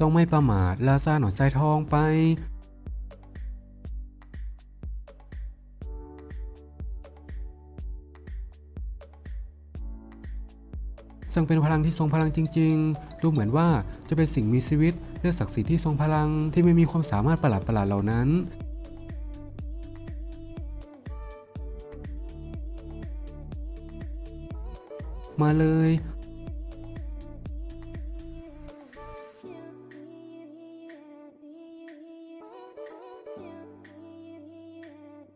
ต้องไม่ประมาทลาซาหนอนทรายทองไปซึ่งเป็นพลังที่ทรงพลังจริง ๆ ดูเหมือนว่าจะเป็นสิ่งมีชีวิตเลือกศักดิ์ศรีที่ทรงพลังที่ไม่มีความสามารถประหลาดประหลาดๆเหล่านั้น มาเลย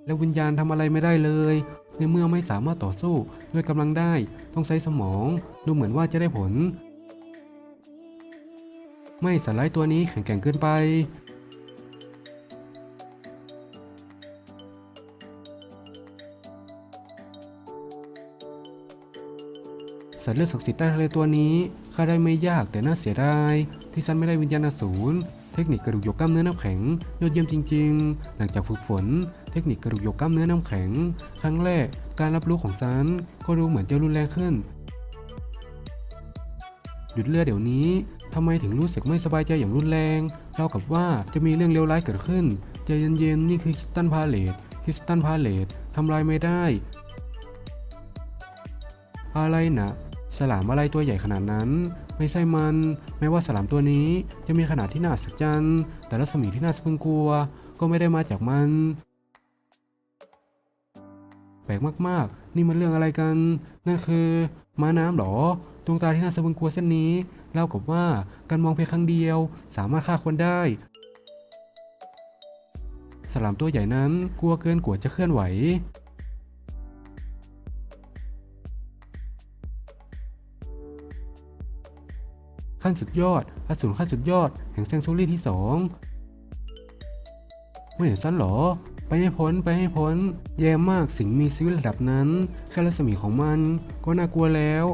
แล้ววิญญาณทำอะไรไม่ได้เลย ในเมื่อไม่สามารถต่อสู้ด้วยกำลังได้ ต้องใช้สมอง ดูเหมือนว่าจะได้ผล ไม่สไลด์ตัวนี้แข็งแกร่งเกินไป สัตว์เลือดศักดิ์สิทธิ์ใต้ทะเลตัวนี้ฆ่าได้ไม่ยากแต่น่าเสียดายที่ฉันไม่ได้วิญญาณอสูรเทคนิคกระดูกหยกกล้ามเนื้อน้ำแข็ง ยอดเยี่ยมจริง ๆ หลังจากฝึกฝน เทคนิคกระดูกหยกกล้ามเนื้อน้ำแข็ง ครั้งแรกการรับรู้ของฉันก็ดูเหมือนจะรุนแรงขึ้น หยุดเลือดเดี๋ยวนี้ทำไมถึงรู้สึกไม่สบายใจอย่างรุนแรงเท่ากับว่าจะมีเรื่องเลวร้ายเกิดขึ้นใจเย็นๆนี่คือคิสตันพาเลตคิสตันพาเลตทำลายไม่ได้ อะไรนะ ฉลามอะไรตัวใหญ่ขนาดนั้น ไม่ใช่มันแม้ว่าฉลามตัวนี้จะมีขนาดที่น่าอัศจรรย์แต่รัศมีที่น่าสะพึงกลัว ก็ไม่ได้มาจากมัน แปลกมากๆ นี่มันเรื่องอะไรกัน นั่นคือม้าน้ำเหรอ ดวงตาที่น่าสะพึงกลัวเส้นนี้เล่ากับว่าการมองเพียงครั้งเดียว สามารถฆ่าคนได้สลามตัวใหญ่นั้นกลัวเกินกว่าจะเคลื่อนไหว ขั้นสุดยอดอสูรขั้นสุดยอด แห่งแซงซูรี่ที่สองไม่เห็นสั้นหรอ ไปให้พ้นไปให้พ้น แย่มากสิ่งมีชีวิตระดับนั้น แค่รัศมีของมัน ก็น่ากลัวแล้ว